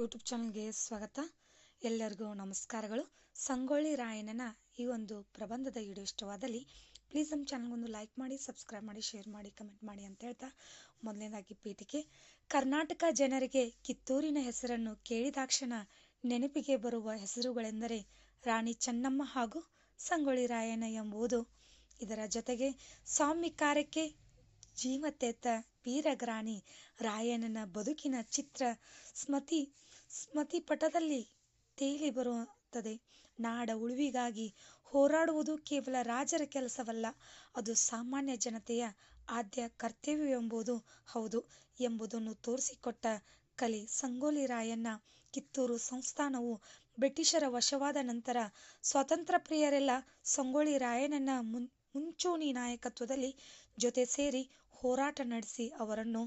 YouTube ಚಾನಲ್ಗೆ ಸ್ವಾಗತ. ಎಲ್ಲರಿಗೂ ನಮಸ್ಕಾರಗಳು. ಸಂಗೊಳ್ಳಿ ರಾಯಣ್ಣನ ಈ ಒಂದು ಪ್ರಬಂಧದ ವಿಡಿಯೋ ಇಷ್ಟವಾದಲ್ಲಿ ಪ್ಲೀಸ್ ನಮ್ಮ ಚಾನಲ್ಗೊಂದು ಲೈಕ್ ಮಾಡಿ, ಸಬ್ಸ್ಕ್ರೈಬ್ ಮಾಡಿ, ಶೇರ್ ಮಾಡಿ, ಕಮೆಂಟ್ ಮಾಡಿ ಅಂತ ಹೇಳ್ತಾ ಮೊದಲನೇದಾಗಿ ಪೀಠಿಕೆ ಕರ್ನಾಟಕ ಜನರಿಗೆ ಕಿತ್ತೂರಿನ ಹೆಸರನ್ನು ಕೇಳಿದಾಕ್ಷಣ ನೆನಪಿಗೆ ಬರುವ ಹೆಸರುಗಳೆಂದರೆ ರಾಣಿ ಚೆನ್ನಮ್ಮ ಹಾಗೂ ಸಂಗೊಳ್ಳಿ ರಾಯಣ್ಣ ಎಂಬುದು ಇದರ ಜೊತೆಗೆ ಸ್ವಾಮಿ ಕಾರ್ಯಕ್ಕೆ ಜೀವತೆತ್ತ ವೀರಗ್ರಾಣಿ ರಾಯಣ್ಣನ ಬದುಕಿನ ಚಿತ್ರ ಸ್ಮತಿ ಸ್ಮತಿ ಪಟದಲ್ಲಿ ತೇಲಿ ಬರುತ್ತದೆ. ನಾಡ ಉಳಿವಿಗಾಗಿ ಹೋರಾಡುವುದು ಕೇವಲ ರಾಜರ ಕೆಲಸವಲ್ಲ, ಅದು ಸಾಮಾನ್ಯ ಜನತೆಯ ಆದ್ಯ ಕರ್ತವ್ಯವೆಂಬುದು ಹೌದು ಎಂಬುದನ್ನು ತೋರಿಸಿಕೊಟ್ಟ ಕಲೆ. ಸಂಗೊಳ್ಳಿ ರಾಯಣ್ಣ ಕಿತ್ತೂರು ಸಂಸ್ಥಾನವು ಬ್ರಿಟಿಷರ ವಶವಾದ ನಂತರ ಸ್ವಾತಂತ್ರ್ಯ ಪ್ರಿಯರೆಲ್ಲ ಸಂಗೊಳ್ಳಿ ರಾಯಣ್ಣನ ಮುಂಚೂಣಿ ನಾಯಕತ್ವದಲ್ಲಿ ಜೊತೆ ಸೇರಿ ಹೋರಾಟ ನಡೆಸಿ ಅವರನ್ನು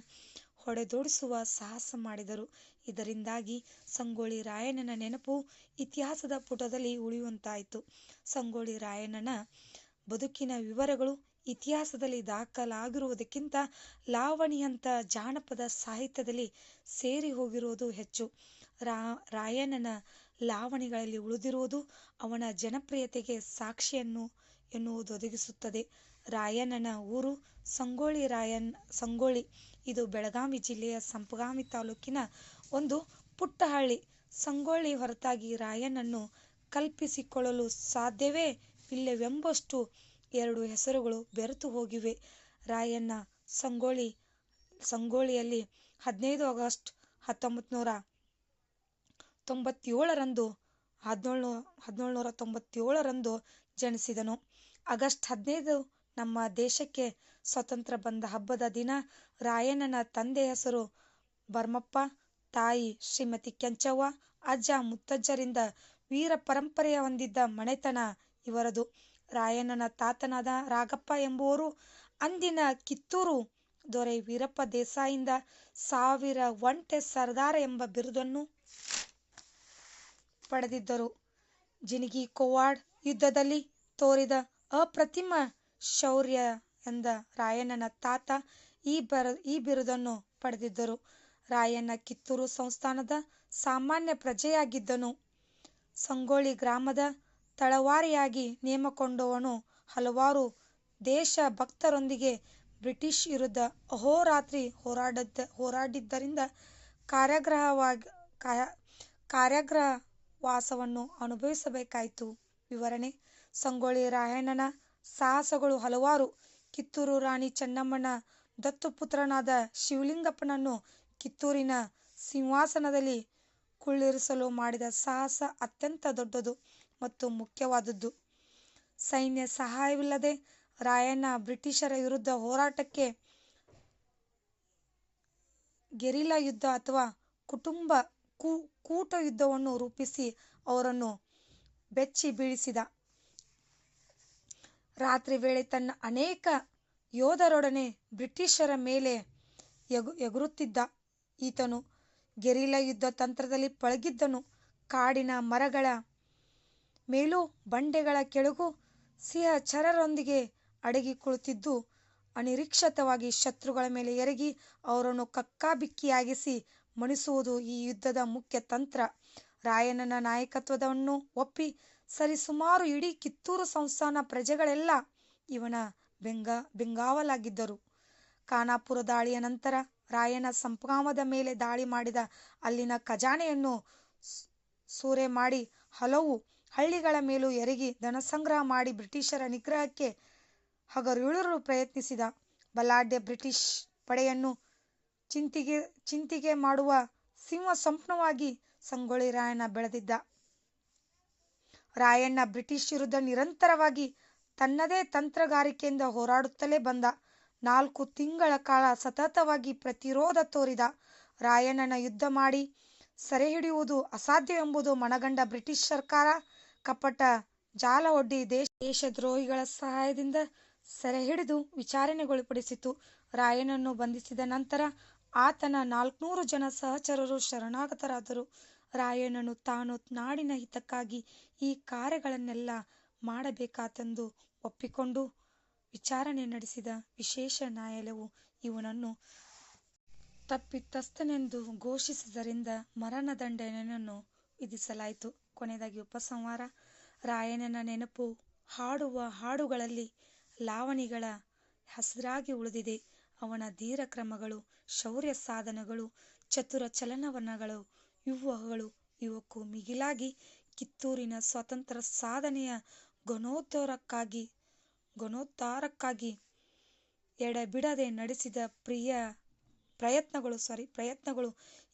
ಹೊಡೆದೋಡಿಸುವ ಸಾಹಸ ಮಾಡಿದರು. ಇದರಿಂದಾಗಿ ಸಂಗೊಳ್ಳಿ ರಾಯಣ್ಣನ ನೆನಪು ಇತಿಹಾಸದ ಪುಟದಲ್ಲಿ ಉಳಿಯುವಂತಾಯಿತು. ಸಂಗೊಳ್ಳಿ ರಾಯಣ್ಣನ ಬದುಕಿನ ವಿವರಗಳು ಇತಿಹಾಸದಲ್ಲಿ ದಾಖಲಾಗಿರುವುದಕ್ಕಿಂತ ಲಾವಣಿಯಂಥ ಜಾನಪದ ಸಾಹಿತ್ಯದಲ್ಲಿ ಸೇರಿ ಹೋಗಿರುವುದು ಹೆಚ್ಚು. ರಾ, ರಾಯಣ್ಣನ ಲಾವಣಿಗಳಲ್ಲಿ ಉಳಿದಿರುವುದು ಅವನ ಜನಪ್ರಿಯತೆಗೆ ಸಾಕ್ಷಿಯನ್ನು ಎನ್ನುವುದೊದಗಿಸುತ್ತದೆ ರಾಯಣ್ಣನ ಊರು ಸಂಗೊಳ್ಳಿ ರಾಯನ್, ಸಂಗೊಳ್ಳಿ. ಇದು ಬೆಳಗಾವಿ ಜಿಲ್ಲೆಯ ಸಂಪಗಾಮಿ ತಾಲೂಕಿನ ಒಂದು ಪುಟ್ಟಹಳ್ಳಿ. ಸಂಗೊಳ್ಳಿ ಹೊರತಾಗಿ ರಾಯಣ್ಣನ್ನು ಕಲ್ಪಿಸಿಕೊಳ್ಳಲು ಸಾಧ್ಯವೇ ಇಲ್ಲವೆಂಬಷ್ಟು ಎರಡು ಹೆಸರುಗಳು ಬೆರೆತು ಹೋಗಿವೆ. ರಾಯಣ್ಣ ಸಂಗೊಳ್ಳಿ, ಸಂಗೊಳ್ಳಿಯಲ್ಲಿ ಹದಿನೈದು ಆಗಸ್ಟ್ ಹತ್ತೊಂಬತ್ತು ನೂರ ತೊಂಬತ್ತೇಳರಂದು, ಹದಿನೇಳು ಹದಿನೇಳು ನೂರ ತೊಂಬತ್ತೇಳರಂದು ಜನಿಸಿದನು. ಆಗಸ್ಟ್ ಹದಿನೈದು ನಮ್ಮ ದೇಶಕ್ಕೆ ಸ್ವತಂತ್ರ ಬಂದ ಹಬ್ಬದ ದಿನ ರಾಯಣ್ಣನ ತಂದೆ ಹೆಸರು ಭರ್ಮಪ್ಪ ತಾಯಿ ಶ್ರೀಮತಿ ಕೆಂಚವ್ವ, ಅಜ್ಜ ಮುತ್ತಜ್ಜರಿಂದ ವೀರ ಪರಂಪರೆಯ ಹೊಂದಿದ್ದ ಮನೆತನ ಇವರದು. ರಾಯಣ್ಣನ ತಾತನಾದ ರಾಗಪ್ಪ ಎಂಬುವರು ಅಂದಿನ ಕಿತ್ತೂರು ದೊರೆ ವೀರಪ್ಪ ದೇಸಾಯಿಂದ ಸಾವಿರ ಒಂಟೆ ಸರ್ದಾರ ಎಂಬ ಬಿರುದನ್ನು ಪಡೆದಿದ್ದರು. ಜಿನಗಿ ಕೋವಾಡ್ ಯುದ್ಧದಲ್ಲಿ ತೋರಿದ ಅಪ್ರತಿಮ ಶೌರ್ಯ ಎಂದ ರಾಯಣ್ಣನ ತಾತ ಈ ಬರ, ಈ ಬಿರುದನ್ನು ಪಡೆದಿದ್ದರು. ರಾಯಣ್ಣ ಕಿತ್ತೂರು ಸಂಸ್ಥಾನದ ಸಾಮಾನ್ಯ ಪ್ರಜೆಯಾಗಿದ್ದನು. ಸಂಗೊಳ್ಳಿ ಗ್ರಾಮದ ತಳವಾರಿಯಾಗಿ ನೇಮಕೊಂಡವನು ಹಲವಾರು ದೇಶ ಭಕ್ತರೊಂದಿಗೆ ಬ್ರಿಟಿಷ್ ವಿರುದ್ಧ ಅಹೋರಾತ್ರಿ ಹೋರಾಡದ್ದ, ಹೋರಾಡಿದ್ದರಿಂದ ಕಾರ್ಯಾಗ್ರಹವಾಗಿ ಕಾರ್ಯಾಗ್ರಹ ವಾಸವನ್ನು ಅನುಭವಿಸಬೇಕಾಯಿತು. ವಿವರಣೆ ಸಂಗೊಳ್ಳಿ ರಾಯಣ್ಣನ ಸಾಹಸಗಳು ಹಲವಾರು. ಕಿತ್ತೂರು ರಾಣಿ ಚೆನ್ನಮ್ಮನ ದತ್ತುಪುತ್ರನಾದ ಶಿವಲಿಂಗಪ್ಪನನ್ನು ಕಿತ್ತೂರಿನ ಸಿಂಹಾಸನದಲ್ಲಿ ಕುಳ್ಳಿರಿಸಲು ಮಾಡಿದ ಸಾಹಸ ಅತ್ಯಂತ ದೊಡ್ಡದು ಮತ್ತು ಮುಖ್ಯವಾದದ್ದು. ಸೈನ್ಯ ಸಹಾಯವಿಲ್ಲದೆ ರಾಯಣ್ಣ ಬ್ರಿಟಿಷರ ವಿರುದ್ಧ ಹೋರಾಟಕ್ಕೆ ಗೆರಿಲ್ಲಾ ಯುದ್ಧ ಅಥವಾ ಕುಟುಂಬ ಕೂಟ ಯುದ್ಧವನ್ನು ರೂಪಿಸಿ ಅವರನ್ನು ಬೆಚ್ಚಿ ಬೀಳಿಸಿದ ರಾತ್ರಿ ವೇಳೆ ತನ್ನ ಅನೇಕ ಯೋಧರೊಡನೆ ಬ್ರಿಟಿಷರ ಮೇಲೆ ಎಗು, ಎಗುರುತ್ತಿದ್ದ ಈತನು ಗೆರಿಲ್ಲಾ ಯುದ್ಧ ತಂತ್ರದಲ್ಲಿ ಪಳಗಿದ್ದನು. ಕಾಡಿನ ಮರಗಳ ಮೇಲೂ ಬಂಡೆಗಳ ಕೆಳಗೂ ಸಿಂಹಚರರೊಂದಿಗೆ ಅಡಗಿ ಕುಳಿತಿದ್ದು ಅನಿರೀಕ್ಷಿತವಾಗಿ ಶತ್ರುಗಳ ಮೇಲೆ ಎರಗಿ ಅವರನ್ನು ಕಕ್ಕಾಬಿಕ್ಕಿಯಾಗಿಸಿ ಮಣಿಸುವುದು ಈ ಯುದ್ಧದ ಮುಖ್ಯ ತಂತ್ರ. ರಾಯಣ್ಣನ ನಾಯಕತ್ವವನ್ನು ಒಪ್ಪಿ ಸರಿಸುಮಾರು ಇಡೀ ಕಿತ್ತೂರು ಸಂಸ್ಥಾನ ಪ್ರಜೆಗಳೆಲ್ಲ ಇವನ ಬೆಂಗ, ಬೆಂಗಾವಲಾಗಿದ್ದರು. ಖಾನಾಪುರ ದಾಳಿಯ ನಂತರ ರಾಯನ ಸಂಪಗಾಮದ ಮೇಲೆ ದಾಳಿ ಮಾಡಿದ ಅಲ್ಲಿನ ಖಜಾನೆಯನ್ನು ಸೂರೆ ಮಾಡಿ ಹಲವು ಹಳ್ಳಿಗಳ ಮೇಲೂ ಎರಗಿ ಧನಸಂಗ್ರಹ ಮಾಡಿ ಬ್ರಿಟಿಷರ ನಿಗ್ರಹಕ್ಕೆ ಹಗರುಳರು ಪ್ರಯತ್ನಿಸಿದ. ಬಲಾಢ್ಯ ಬ್ರಿಟಿಷ್ ಪಡೆಯನ್ನು ಚಿಂತಿಗೆ ಚಿಂತಿಗೆ ಮಾಡುವ ಸಿಂಹ ಸಂಪೂರ್ಣವಾಗಿ ಸಂಗೊಳ್ಳಿ ರಾಯಣ್ಣ ಬೆಳೆದಿದ್ದ. ರಾಯಣ್ಣ ಬ್ರಿಟಿಷ್ ವಿರುದ್ಧ ನಿರಂತರವಾಗಿ ತನ್ನದೇ ತಂತ್ರಗಾರಿಕೆಯಿಂದ ಹೋರಾಡುತ್ತಲೇ ಬಂದ ನಾಲ್ಕು ತಿಂಗಳ ಕಾಲ ಸತತವಾಗಿ ಪ್ರತಿರೋಧ ತೋರಿದ ರಾಯಣ್ಣನ ಯುದ್ಧ ಮಾಡಿ ಸೆರೆಹಿಡಿಯುವುದು ಅಸಾಧ್ಯವೆಂಬುದು ಮನಗಂಡ ಬ್ರಿಟಿಷ್ ಸರ್ಕಾರ. ಕಪಟ ಜಾಲ ಒಡ್ಡಿ ದೇಶ ದೇಶದ್ರೋಹಿಗಳ ಸಹಾಯದಿಂದ ಸೆರೆಹಿಡಿದು ವಿಚಾರಣೆಗೊಳಪಡಿಸಿತು. ರಾಯನನ್ನು ಬಂಧಿಸಿದ ನಂತರ ಆತನ ನಾಲ್ಕುನೂರು ಜನ ಸಹಚರರು ಶರಣಾಗತರಾದರು. ರಾಯಣ್ಣನು ತಾನು ನಾಡಿನ ಹಿತಕ್ಕಾಗಿ ಈ ಕಾರ್ಯಗಳನ್ನೆಲ್ಲ ಮಾಡಬೇಕಾತೆಂದು ಒಪ್ಪಿಕೊಂಡು ವಿಚಾರಣೆ ನಡೆಸಿದ ವಿಶೇಷ ನ್ಯಾಯಾಲಯವು ಇವನನ್ನು ತಪ್ಪಿತಸ್ಥನೆಂದು ಘೋಷಿಸಿದ್ದರಿಂದ ಮರಣದಂಡನೆಯನ್ನು ವಿಧಿಸಲಾಯಿತು. ಕೊನೆಯದಾಗಿ ಉಪಸಂಹಾರ ರಾಯಣ್ಣನ ನೆನಪು ಹಾಡುವ ಹಾಡುಗಳಲ್ಲಿ ಲಾವಣಿಗಳ ಹಸಿರಾಗಿ ಉಳಿದಿದೆ. ಅವನ ಧೀರ ಕ್ರಮಗಳು, ಶೌರ್ಯ ಸಾಧನಗಳು ಚತುರ ಚಲನವಲನಗಳು ಇವುಗಳು ಇವಕ್ಕೂ ಮಿಗಿಲಾಗಿ ಕಿತ್ತೂರಿನ ಸ್ವಾತಂತ್ರ್ಯ ಸಾಧನೆಯ ಘನೋದ್ಧಾರಕ್ಕಾಗಿ ಎಡೆಬಿಡದೆ ನಡೆಸಿದ ಪ್ರಿಯ ಪ್ರಯತ್ನಗಳು ಸಾರಿ ಪ್ರಯತ್ನಗಳು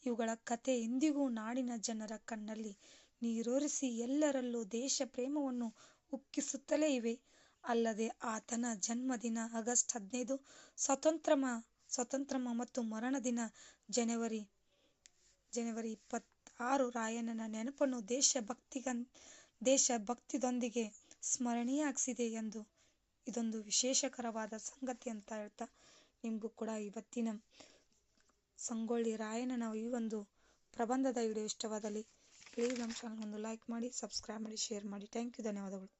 ಇವುಗಳ ಕತೆ ಎಂದಿಗೂ ನಾಡಿನ ಜನರ ಕಣ್ಣಲ್ಲಿ ನೀರೂರಿಸಿ ಎಲ್ಲರಲ್ಲೂ ದೇಶ ಪ್ರೇಮವನ್ನು ಉಕ್ಕಿಸುತ್ತಲೇ ಇವೆ. ಅಲ್ಲದೆ ಆತನ ಜನ್ಮದಿನ ಆಗಸ್ಟ್ ಹದಿನೈದು, ಸ್ವಾತಂತ್ರ್ಯ ಮತ್ತು ಮರಣ ದಿನ ಜನವರಿ ಇಪ್ಪತ್ತಾರು ರಾಯಣ್ಣನ ನೆನಪನ್ನು ದೇಶಭಕ್ತಿಯೊಂದಿಗೆ ಸ್ಮರಣೆಯಾಗಿಸಿದೆ. ಇದೊಂದು ವಿಶೇಷಕರವಾದ ಸಂಗತಿ ಅಂತ ಹೇಳ್ತಾ ನಿಮಗೂ ಕೂಡ ಇವತ್ತಿನ ಸಂಗೊಳ್ಳಿ ರಾಯಣ್ಣನ ಈ ಒಂದು ಪ್ರಬಂಧದ ವಿಡಿಯೋ ಇಷ್ಟವಾದಲ್ಲಿ ಪ್ಲೀಸ್ ನಮ್ಮ ಒಂದು ಲೈಕ್ ಮಾಡಿ, ಸಬ್ಸ್ಕ್ರೈಬ್ ಮಾಡಿ, ಶೇರ್ ಮಾಡಿ. ಥ್ಯಾಂಕ್ ಯು ಧನ್ಯವಾದಗಳು.